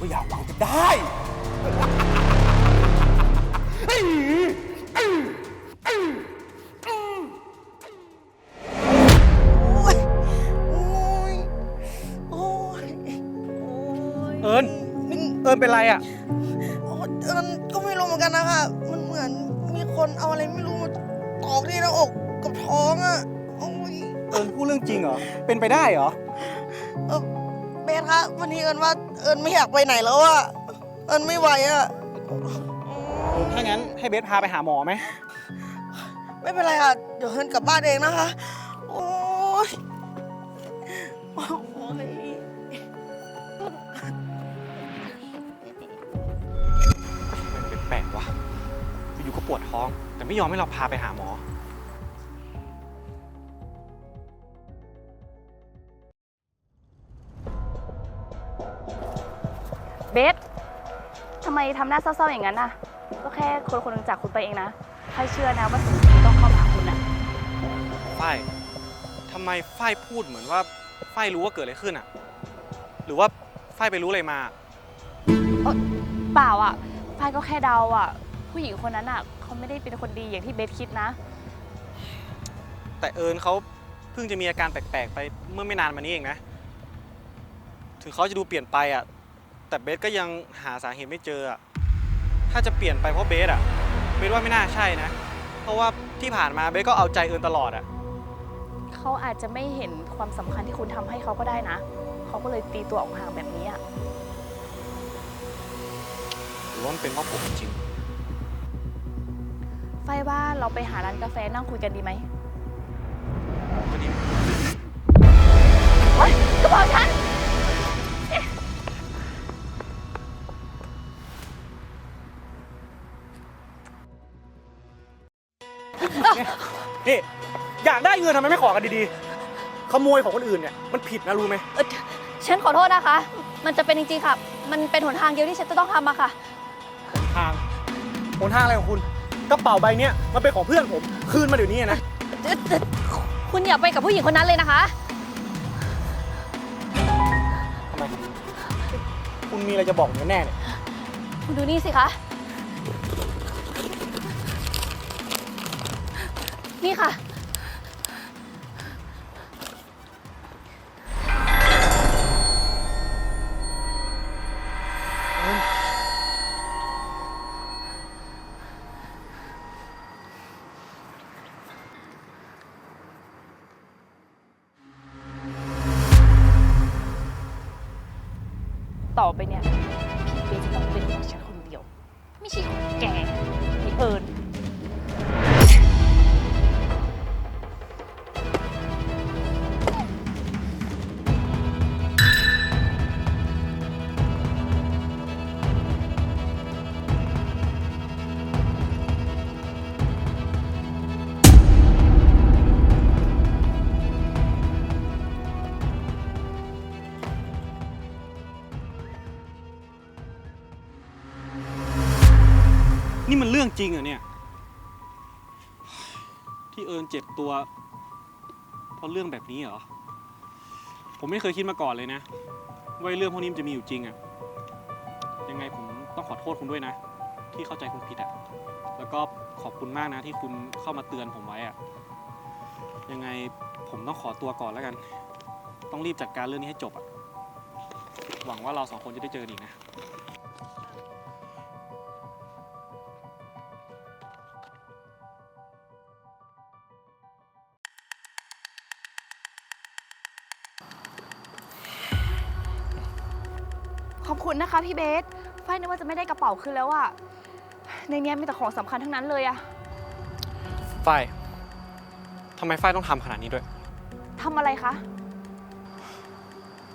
ก็อยากวังจะได้เอิญเอิญเป็นไรอะ โอ้เอิญก็ไม่รู้เหมือนกันนะคะ มันเหมือนมีคนเอาอะไรไม่รู้มาตอกที่หน้าอกกับท้องอะ โอ้ยเอิญพูดเรื่องจริงเหรอ เป็นไปได้เหรอ เออเบสคะวันนี้เอิญว่า เอิญไม่อยากไปไหนแล้วอะเอิญไม่ไหวอะถ้างั้นให้เบสพาไปหาหมอไหม ไม่เป็นไรค่ะเดี๋ยวเอิญกลับบ้านเองนะคะ โอ้ยโอ้ยมันแปลกๆวะอยู่ๆก็ปวดท้อง แต่ไม่ยอมให้เราพาไปหาหมอ เบสทำไมทำหน้าเศร้าๆอย่างนั้นน่ะ ก็แค่คนคนหนึงจากคุณไปเองนะใครเชื่อนะว่าสิ่งที่ต้องเข้ามาหาคุณน่ะ ฝ้ายทำไมฝ้ายพูดเหมือนว่าฝ้ายรู้ว่าเกิดอะไรขึ้นอะ หรือว่าฝ้ายไปรู้อะไรมา เปล่าอะฝ้ายก็แค่เดาอะ ผู้หญิงคนนั้นอะเขาไม่ได้เป็นคนดีอย่างที่เบสคิดนะ แต่เอิญเขาเพิ่งจะมีอาการแปลกๆ ไปเมื่อไม่นานมานี้เองนะ ถึงเขาจะดูเปลี่ยนไปอะ แต่เบสก็ยังหาสาเหตุไม่เจออะถ้าจะเปลี่ยนไปเพราะเบสอะเบสว่าไม่น่าใช่นะ เพราะว่าที่ผ่านมาเบสก็เอาใจเอิญตลอดอะเขาอาจจะไม่เห็นความสำคัญที่คุณทำให้เขาก็ได้นะ เขาก็เลยตีตัวออกห่างแบบนี้อะหรือว่ามันเป็นเพราะผมจริงฝ้ายว่าเราไปหาร้านกาแฟนั่งคุยกันดีไหมก็ดี เฮ้ยกระเป๋าฉัน นี่อยากได้เงินทำไมไม่ขอกันดีๆ ขโมยของคนอื่นเนี่ยมันผิดนะรู้ไหมเอ่อฉันขอโทษนะคะ มันจะเป็นจริงๆค่ะ มันเป็นหนทางเดียวที่ฉันจะต้องทำอะค่ะ ทางหนทางอะไรของคุณกระเป๋าใบเนี้ยมันเป็นของเพื่อนผมคืนมาเดี๋ยวนี้นะเอ่อเอ่อคุณอย่าไปกับผู้หญิงคนนั้นเลยนะคะ ทำไมคุณมีอะไรจะบอกผมแน่ๆเนี่ย คุณดูนี่สิคะ นี่ค่ะ ต่อไปเนี่ยพี่เบสจะต้องเป็นของฉันคนเดียว ไม่ใช่ของแกไอเอิญ จริงเหรอเนี่ย ที่เอิญเจ็บตัว เพราะเรื่องแบบนี้เหรอ ผมไม่เคยคิดมาก่อนเลยนะ ว่าเรื่องพวกนี้มันจะมีอยู่จริงอะยังไงผมต้องขอโทษคุณด้วยนะ ที่เข้าใจคุณผิดอะแล้วก็ขอบคุณมากนะที่คุณเข้ามาเตือนผมไว้อะยังไงผมต้องขอตัวก่อนแล้วกัน ต้องรีบจัดการเรื่องนี้ให้จบอะหวังว่าเราสองคนจะได้เจอกันอีกนะ ขอบคุณนะคะพี่เบสฝ้ายนึกว่าจะไม่ได้กระเป๋าคืนแล้วอะในเนี้ยมีแต่ของสำคัญทั้งนั้นเลยอะฝ้ายทำไมฝ้ายต้องทำขนาดนี้ด้วย ทำอะไรคะ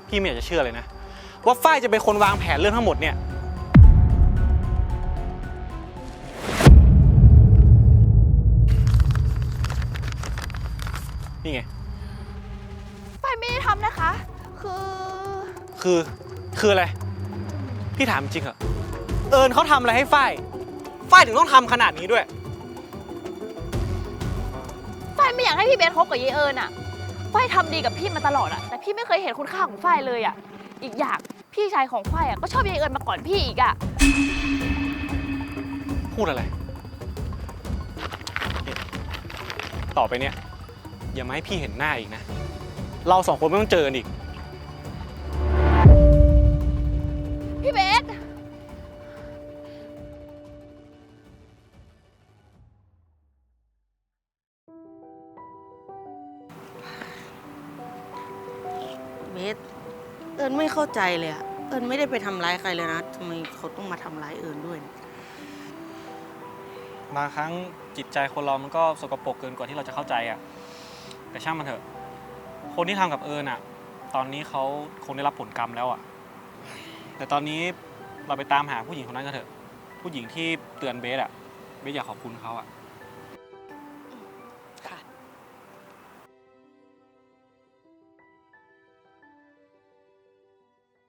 พี่ไม่อยากจะเชื่อเลยนะ ว่าฝ้ายจะเป็นคนวางแผนเรื่องทั้งหมดเนี่ย นี่ไง ฝ้ายไม่ได้ทำนะคะ คือ คือ คืออะไร พี่ถามจริงเหรอ เอิญเขาทำอะไรให้ฝ้าย ฝ้ายถึงต้องทำขนาดนี้ด้วย ฝ้ายไม่อยากให้พี่เบสคบกับเยเอิญอะฝ้ายทำดีกับพี่มาตลอดอะแต่พี่ไม่เคยเห็นคุณค่าของฝ้ายเลยอะอีกอย่างพี่ชายของฝ้ายอะก็ชอบเยเอิญมาก่อนพี่อีกอะพูดอะไรนี่ต่อไปเนี่ย อย่ามาให้พี่เห็นหน้าอีกนะ เราสองคนไม่ต้องเจอกันอีกี่เบส เบส เอิญไม่เข้าใจเลยอะเอิญไม่ได้ไปทำร้ายใครเลยนะทำไมเขาต้องมาทำร้ายเอิญด้วยเบางครั้งจิตใจคนเรามันก็สกปรกเกินกว่าที่เราจะเข้าใจอะแต่ช่างมันเถอะ คนที่ทำกับเอิญอะตอนนี้เขาคงได้รับผลกรรมแล้วอะ แต่ตอนนี้เราไปตามหาผู้หญิงคนนั้นกันเถอะ ผู้หญิงที่เตือนเบสอะเบสอยากขอบคุณเขาอะ